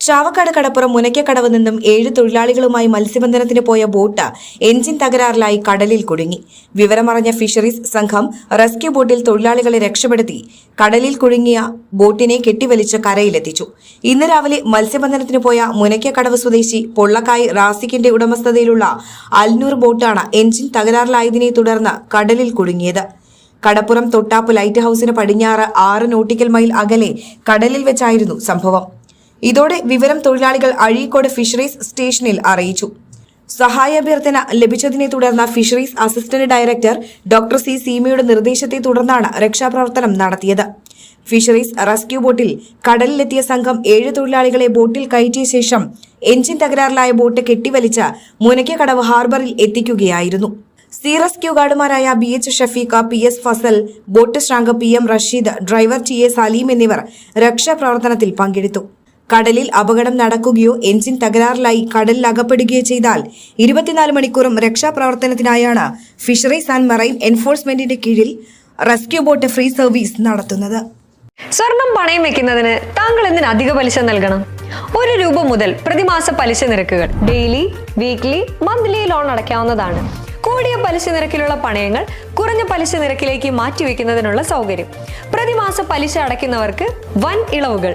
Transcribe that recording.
Chavakkad കടപ്പുറം മുനയ്ക്കക്കടവ് നിന്നും ഏഴ് തൊഴിലാളികളുമായി മത്സ്യബന്ധനത്തിന് പോയ ബോട്ട് എഞ്ചിൻ തകരാറിലായി കടലിൽ കുടുങ്ങി. വിവരമറിഞ്ഞ ഫിഷറീസ് സംഘം റെസ്ക്യൂ ബോട്ടിൽ തൊഴിലാളികളെ രക്ഷപ്പെടുത്തി കടലിൽ കുടുങ്ങിയ ബോട്ടിനെ കെട്ടിവലിച്ച് കരയിലെത്തിച്ചു. ഇന്ന് രാവിലെ മത്സ്യബന്ധനത്തിന് പോയ മുനയ്ക്കക്കടവ് സ്വദേശി പൊള്ളക്കായ് റാസിക്കിന്റെ ഉടമസ്ഥതയിലുള്ള അൽനൂർ ബോട്ടാണ് എഞ്ചിൻ തകരാറിലായതിനെ തുടർന്ന് കടലിൽ കുടുങ്ങിയത്. കടപ്പുറം തൊട്ടാപ്പ് ലൈറ്റ് ഹൌസിന് പടിഞ്ഞാറ് ആറ് നോട്ടിക്കൽ മൈൽ അകലെ കടലിൽ വെച്ചായിരുന്നു സംഭവം. ഇതോടെ വിവരം തൊഴിലാളികൾ അഴീക്കോട് ഫിഷറീസ് സ്റ്റേഷനിൽ അറിയിച്ചു. സഹായ അഭ്യർത്ഥന ലഭിച്ചതിനെ തുടർന്ന് fisheries assistant director doctor C സീമയുടെ നിർദ്ദേശത്തെ തുടർന്നാണ് രക്ഷാപ്രവർത്തനം നടത്തിയത്. ഫിഷറീസ് റെസ്ക്യൂ ബോട്ടിൽ കടലിലെത്തിയ സംഘം ഏഴ് തൊഴിലാളികളെ ബോട്ടിൽ കയറ്റിയ ശേഷം എഞ്ചിൻ തകരാറിലായ ബോട്ട് കെട്ടിവലിച്ച് മുനയ്ക്കക്കടവ് ഹാർബറിൽ എത്തിക്കുകയായിരുന്നു. Sea rescue ഗാർഡുമാരായ B H Shafeekha P S Fazal boat ശ്രാങ്ക് P M Rasheed driver T A Saleem എന്നിവർ രക്ഷാപ്രവർത്തനത്തിൽ പങ്കെടുത്തു. കടലിൽ അപകടം നടക്കുകയോ എഞ്ചിൻ തകരാറിലായി കടലിൽ അകപ്പെടുകയോ ചെയ്താൽ ഇരുപത്തിനാല് മണിക്കൂറും രക്ഷാപ്രവർത്തനത്തിനായാണ് ഫിഷറീസ് ആൻഡ് മറൈൻ എൻഫോഴ്സ്മെന്റിന്റെ കീഴിൽ റെസ്ക്യൂ ബോട്ട് ഫ്രീ സർവീസ് നടത്തുന്നത്. സ്വർണം പണയം വെക്കുന്നതിന് താങ്കൾ എന്തിന് അധിക പലിശ നൽകണം? ഒരു രൂപ മുതൽ പ്രതിമാസ പലിശ നിരക്കുകൾ ഡെയിലി വീക്ക്ലി മന്ത്ലി ലോൺ അടയ്ക്കാവുന്നതാണ്. കൂടിയ പലിശ നിരക്കിലുള്ള പണയങ്ങൾ കുറഞ്ഞ പലിശ നിരക്കിലേക്ക് മാറ്റിവെക്കുന്നതിനുള്ള സൗകര്യം. പ്രതിമാസ പലിശ അടയ്ക്കുന്നവർക്ക് വൻ ഇളവുകൾ.